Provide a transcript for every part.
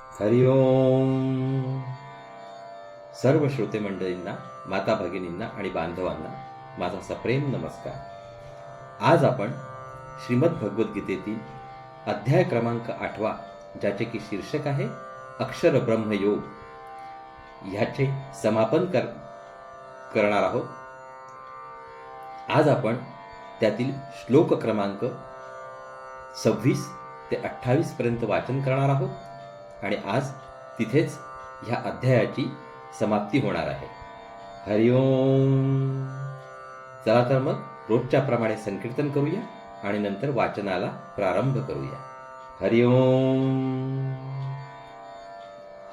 हरिओम सर्व श्रोते मंडळींना माता भगिनींना आणि बांधवांना माझा सप्रेम नमस्कार. आज आपण श्रीमद भगवद्गीतेतील अध्याय क्रमांक आठवा ज्याचे की शीर्षक आहे अक्षर ब्रह्मयोग ह्याचे समापन कर करणार आहोत. आज आपण त्यातील श्लोक क्रमांक सव्वीस ते अठ्ठावीस पर्यंत वाचन करणार आहोत. आणि आज तिथेच ह्या अध्यायाची समाप्ती होणार आहे. हरिओम चला तर मग रोजच्या प्रमाणे संकीर्तन करूया आणि नंतर वाचनाला प्रारंभ करूया. हरिओम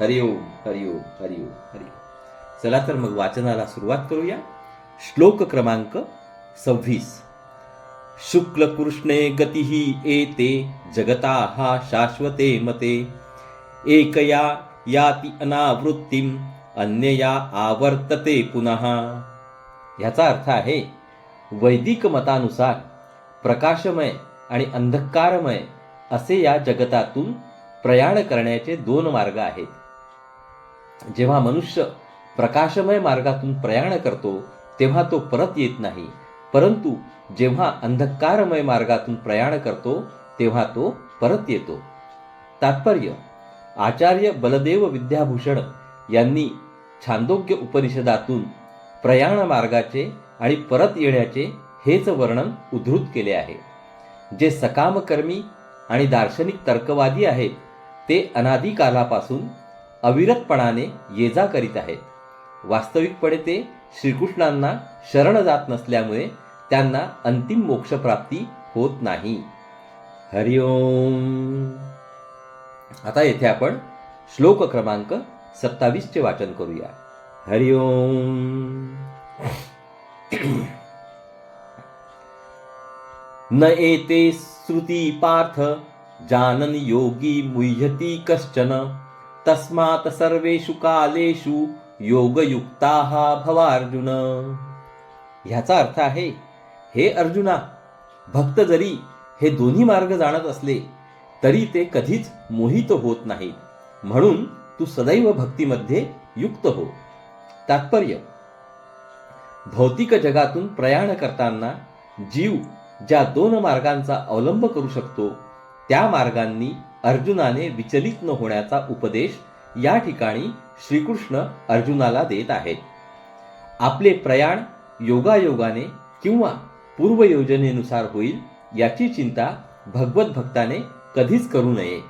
हरिओम हरिओम हरिओम हरिओम चला तर मग वाचनाला सुरुवात करूया. श्लोक क्रमांक सव्वीस. शुक्ल कृष्णे गतीही एते जगता हा शाश्वते मते. एकया याती अनावृत्तीम अन्यया आवर्तते पुनः. ह्याचा अर्थ आहे वैदिक मतानुसार प्रकाशमय आणि अंधकारमय असे या जगतातून प्रयाण करण्याचे दोन मार्ग आहेत. जेव्हा मनुष्य प्रकाशमय मार्गातून प्रयाण करतो तेव्हा तो परत येत नाही. परंतु जेव्हा अंधकारमय मार्गातून प्रयाण करतो तेव्हा तो परत येतो. तात्पर्य आचार्य बलदेव विद्याभूषण यांनी छांदोग्य उपनिषदातून प्रयाण मार्गाचे आणि परत येण्याचे हेच वर्णन उद्धृत केले आहे. जे सकामकर्मी आणि दार्शनिक तर्कवादी आहेत ते अनादिकालापासून अविरतपणाने ये जा करीत आहेत वास्तविकपणे ते श्रीकृष्णांना शरण जात नसल्यामुळे त्यांना अंतिम मोक्षप्राप्ती होत नाही. हरिओम आता येथे आपण श्लोक क्रमांक सत्तावीसचे वाचन करूया. हरिओम न एते श्रुती पार्थ जानन योगी मुह्यती कश्चन। तस्मात् सर्वेषु कालेषु योगयुक्ताः भवार्जुन. ह्याचा अर्थ आहे हे अर्जुना भक्त जरी हे दोन्ही मार्ग जाणत असले तरी ते कधीच मोहित होत नाहीत. म्हणून तू सदैव भक्तीमध्ये युक्त हो. तात्पर्य भौतिक जगातून प्रयाण करताना जीव ज्या दोन मार्गांचा अवलंब करू शकतो त्या मार्गांनी अर्जुनाने विचलित न होण्याचा उपदेश या ठिकाणी श्रीकृष्ण अर्जुनाला देत आहेत. आपले प्रयाण योगायोगाने किंवा पूर्वयोजनेनुसार होईल याची चिंता भगवत भक्ताने कधीच करू नये.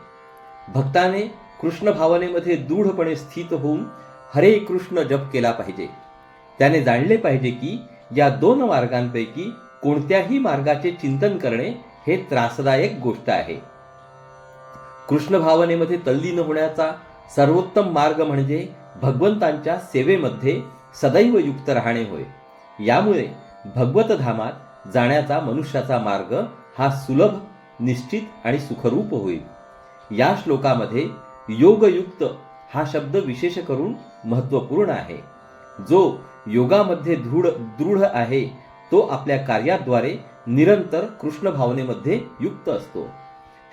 भक्ताने कृष्ण भावनेमध्ये दृढपणे स्थित होऊन हरे कृष्ण जप केला पाहिजे. त्याने जाणले पाहिजे की या दोन मार्गांपैकी कोणत्याही मार्गाचे चिंतन करणे हे त्रासदायक गोष्ट आहे. कृष्ण भावनेमध्ये तल्लीन होण्याचा सर्वोत्तम मार्ग म्हणजे भगवंतांच्या सेवेमध्ये सदैव युक्त राहणे होय. यामुळे भगवत धामात जाण्याचा मनुष्याचा मार्ग हा सुलभ निश्चित आणि सुखरूप होईल. या श्लोकामध्ये योगयुक्त हा शब्द विशेष करून महत्त्वपूर्ण आहे. जो योगामध्ये दृढ दृढ आहे तो आपल्या कार्याद्वारे निरंतर कृष्ण भावनेमध्ये युक्त असतो.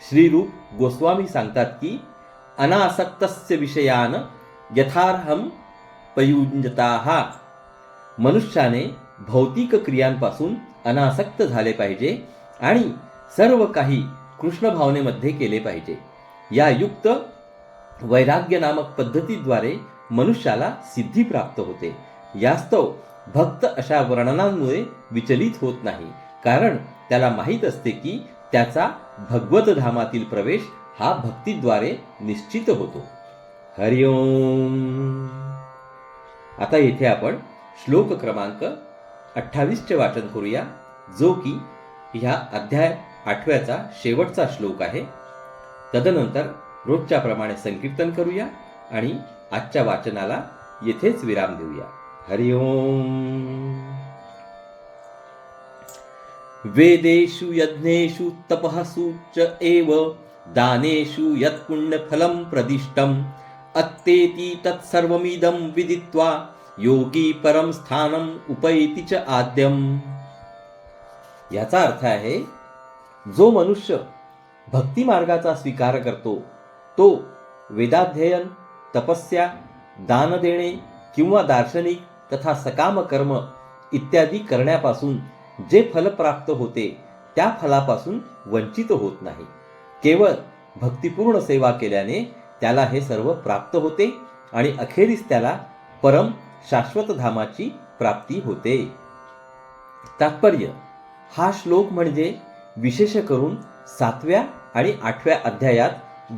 श्रीरूप गोस्वामी सांगतात की अनासक्तस्य विषयान यथार्हम पयुंजता मनुष्याने भौतिक क्रियांपासून अनासक्त झाले पाहिजे आणि सर्व काही कृष्ण भावनेमध्ये केले पाहिजे. या युक्त वैराग्य नामक पद्धतीद्वारे मनुष्याला सिद्धी प्राप्त होते. यास्तव भक्त अशा वर्णनांमुळे विचलित होत नाही. कारण त्याला माहीत असते की त्याचा भगवत धामातील प्रवेश हा भक्तीद्वारे निश्चित होतो. हरिओम आता येथे आपण श्लोक क्रमांक अठ्ठावीसचे वाचन करूया जो की ह्या अध्याय आठव्याचा शेवटचा श्लोक आहे. तदनंतर रोजच्या प्रमाणे संकीर्तन करूया आणि आजच्या वाचनाला येथेच विराम देऊया. हरिओम वेदेषु यज्ञेषु तपःसु च एव दानेषु यत्पुण्यफलं प्रदिष्टम्। अत्येति तत्सर्वमिदं विदित्वा योगी परम स्थानम उपैति च आद्यम। याचा अर्थ आहे जो मनुष्य भक्ती मार्गाचा स्वीकार करतो तो वेदाध्ययन तपस्या दान देणे किंवा दार्शनिक तथा सकाम कर्म इत्यादी करण्यापासून जे फल प्राप्त होते त्या फलापासून वंचित होत नाही. केवळ भक्तिपूर्ण सेवा केल्याने त्याला हे सर्व प्राप्त होते आणि अखेरीस त्याला परम शाश्वत धामाची प्राप्ती होते. तात्पर्य हा श्लोक म्हणजे विशेष करून सातव्या आणि आठव्या अध्यायात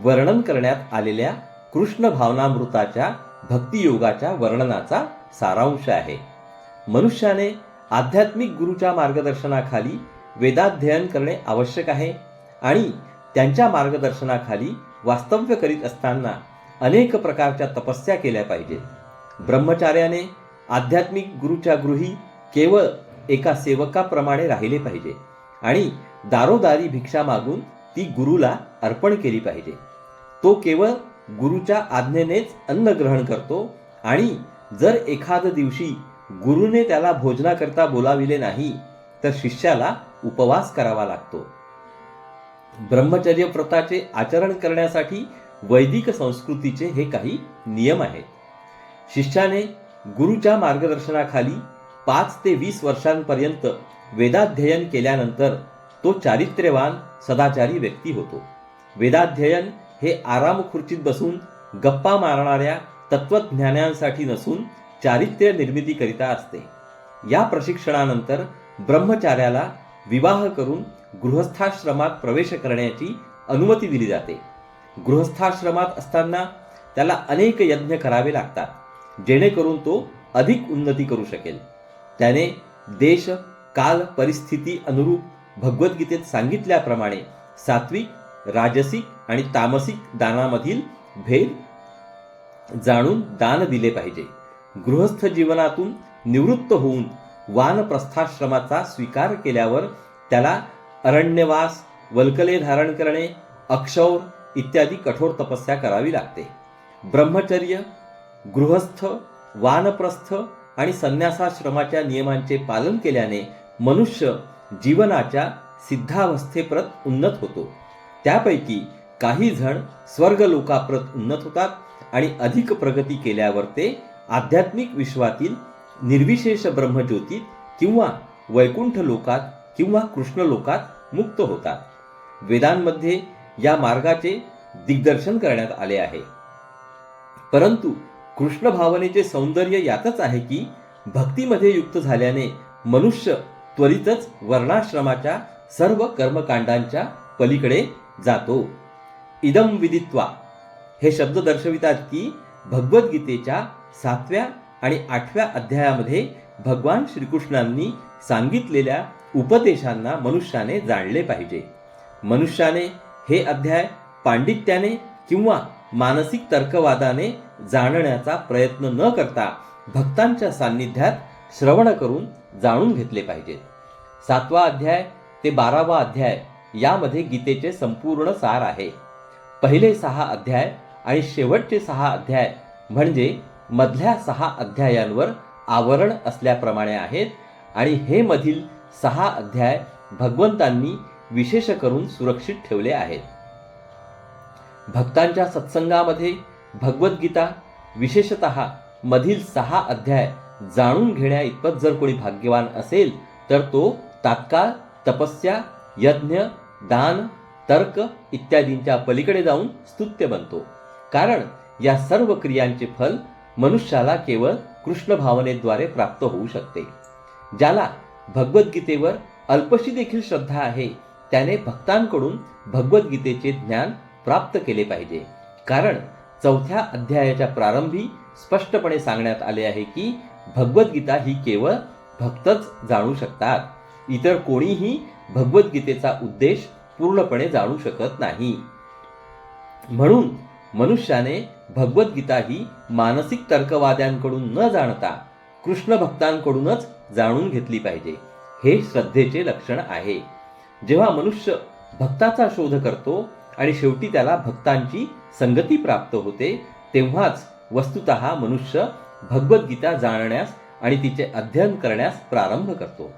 वर्णन करण्यात आलेल्या कृष्ण भावनामृताच्या भक्तियोगाच्या वर्णनाचा सारांश आहे. मनुष्याने आध्यात्मिक गुरुच्या मार्गदर्शनाखाली वेदाध्ययन करणे आवश्यक आहे आणि त्यांच्या मार्गदर्शनाखाली वास्तव्य करीत असताना अनेक प्रकारच्या तपस्या केल्या पाहिजेत. ब्रह्मचार्याने आध्यात्मिक गुरुच्या गृही केवळ एका सेवकाप्रमाणे राहिले पाहिजे आणि दारोदारी भिक्षा मागून ती गुरुला अर्पण केली पाहिजे. तो केवळ गुरुच्या आज्ञेनेच अन्न ग्रहण करतो आणि जर एखाद दिवशी गुरुने त्याला भोजनाकरता बोलाविले नाही तर शिष्याला उपवास करावा लागतो. ब्रह्मचर्य व्रताचे आचरण करण्यासाठी वैदिक संस्कृतीचे हे काही नियम आहेत. शिष्याने गुरुच्या मार्गदर्शनाखाली पाच ते वीस वर्षांपर्यंत वेदाध्ययन केल्यानंतर तो चारित्र्यवान सदाचारी व्यक्ती होतो. वेदाध्ययन हे आराम खुर्चीत बसून गप्पा मारणाऱ्या तत्वज्ञानांसाठी नसून चारित्र्य निर्मितीकरिता असते. या प्रशिक्षणानंतर ब्रह्मचार्याला विवाह करून गृहस्थाश्रमात प्रवेश करण्याची अनुमती दिली जाते. गृहस्थाश्रमात असताना त्याला अनेक यज्ञ करावे लागतात जेणेकरून तो अधिक उन्नती करू शकेल. त्याने देश काल परिस्थिती अनुरूप भगवद्गीतेत सांगितल्याप्रमाणे सात्विक राजसिक आणि तामसिक दानामधील भेद जाणून दान दिले पाहिजे. गृहस्थ जीवनातून निवृत्त होऊन वानप्रस्थाश्रमाचा स्वीकार केल्यावर त्याला अरण्यवास वल्कले धारण करणे अक्षौर इत्यादी कठोर तपस्या करावी लागते. ब्रह्मचर्य गृहस्थ वानप्रस्थ आणि संन्यासाश्रमाच्या नियमांचे पालन केल्याने मनुष्य जीवनाच्या सिद्धावस्थेप्रत उन्नत होतो. त्यापैकी काही जण स्वर्गलोकाप्रत उन्नत होतात आणि अधिक प्रगती केल्यावर ते आध्यात्मिक विश्वातील निर्विशेष ब्रह्मज्योतीत किंवा वैकुंठ लोकात किंवा कृष्ण लोकात मुक्त होतात. वेदांमध्ये या मार्गाचे दिग्दर्शन करण्यात आले आहे. परंतु कृष्ण भावनेचे सौंदर्य यातच आहे की भक्तीमध्ये युक्त झाल्याने मनुष्य त्वरितच वर्णाश्रमाच्या सर्व कर्मकांडांच्या पलीकडे जातो. इदम विदित्वा हे शब्द दर्शवितात की भगवद्गीतेच्या सातव्या आणि आठव्या अध्यायामध्ये भगवान श्रीकृष्णांनी सांगितलेल्या उपदेशांना मनुष्याने जाणले पाहिजे. मनुष्याने हे अध्याय पांडित्याने किंवा मानसिक तर्कवादाने जाणण्याचा प्रयत्न न करता भक्तांच्या सान्निध्यात श्रवण करून जाणून घेतले पाहिजेत. सातवा अध्याय ते बारावा अध्याय यामध्ये गीतेचे संपूर्ण सार आहे. पहिले सहा अध्याय आणि शेवटचे सहा अध्याय म्हणजे मधल्या सहा अध्यायांवर आवरण असल्याप्रमाणे आहेत आणि हे मधील सहा अध्याय भगवंतांनी विशेष करून सुरक्षित ठेवले आहेत. भक्तांच्या सत्संगामध्ये भगवद्गीता विशेषत मधील सहा अध्याय जाणून घेण्या इतपत जर कोणी भाग्यवान असेल तर तो तात्काळ तपस्या यज्ञ दान तर्क इत्यादींच्या पलीकडे जाऊन स्तुत्य बनतो. कारण या सर्व क्रियांचे फल मनुष्याला केवळ कृष्ण भावनेद्वारे प्राप्त होऊ शकते. ज्याला भगवद्गीतेवर अल्पशी देखील श्रद्धा आहे त्याने भक्तांकडून भगवद्गीतेचे ज्ञान प्राप्त केले पाहिजे. कारण चौथ्या अध्यायाच्या प्रारंभी स्पष्टपणे सांगण्यात आले आहे की भगवद्गीता ही केवळ भक्तच जाणू शकतात. इतर कोणीही भगवद्गीतेचा उद्देश पूर्णपणे जाणू शकत नाही. म्हणून मनुष्याने भगवद्गीता ही मानसिक तर्कवाद्यांकडून न जाणता कृष्ण भक्तांकडूनच जाणून घेतली पाहिजे. हे श्रद्धेचे लक्षण आहे. जेव्हा मनुष्य भक्ताचा शोध करतो आणि शेवटी त्याला भक्तांची संगती प्राप्त होते तेव्हाच वस्तुत मनुष्य भगवद्गीता जाणण्यास आणि तिचे अध्ययन करण्यास प्रारंभ करतो.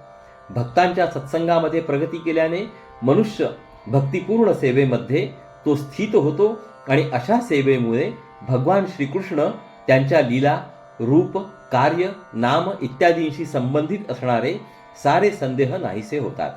भक्तांच्या सत्संगामध्ये प्रगती केल्याने मनुष्य भक्तिपूर्ण सेवेमध्ये तो स्थित होतो आणि अशा सेवेमुळे भगवान श्रीकृष्ण त्यांच्या लीला रूप कार्य नाम इत्यादींशी संबंधित असणारे सारे संदेह नाहीसे होतात.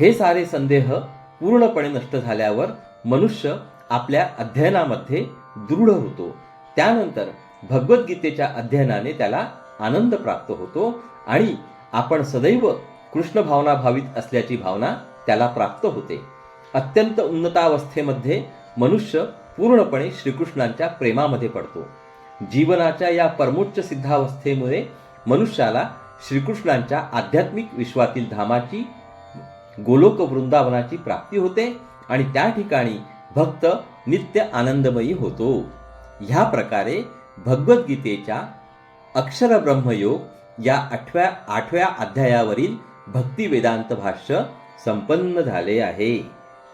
हे सारे संदेह पूर्णपणे नष्ट झाल्यावर मनुष्य आपल्या अध्ययनामध्ये दृढ होतो. त्यानंतर भगवद्गीतेच्या अध्ययनाने त्याला आनंद प्राप्त होतो आणि आपण सदैव कृष्ण भावना भावित असल्याची भावना त्याला प्राप्त होते. अत्यंत उन्नतावस्थेमध्ये मनुष्य पूर्णपणे श्रीकृष्णांच्या प्रेमामध्ये पडतो. जीवनाच्या या परमोच्च सिद्धावस्थेमुळे मनुष्याला श्रीकृष्णांच्या आध्यात्मिक विश्वातील धामाची गोलोक वृंदावनाची प्राप्ती होते आणि त्या ठिकाणी भक्त नित्य आनंदमयी होतो. ह्या प्रकारे भगवद्गीतेच्या अक्षर ब्रह्मयोग या आठव्या आठव्या अध्यायावरील भक्ती वेदांत भाष्य संपन्न झाले आहे.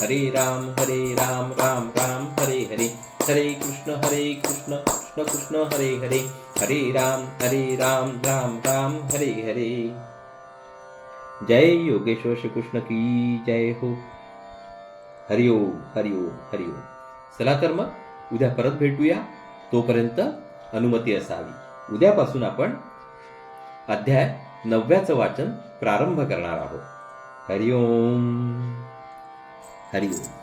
हरे राम हरे राम राम राम हरे हरे। हरे कृष्ण हरे कृष्ण कृष्ण कृष्ण हरे हरे। हरे राम हरे राम राम राम हरे हरे। जय योगेश्वर श्री कृष्ण की जय हो। हरिओम हरिओम हरिओम चला तर मग उद्या परत भेटूया. तोपर्यंत अनुमती असावी. उद्यापासून आपण अध्याय नवव्याचं वाचन प्रारंभ करणार आहोत. हरिओम हरिओम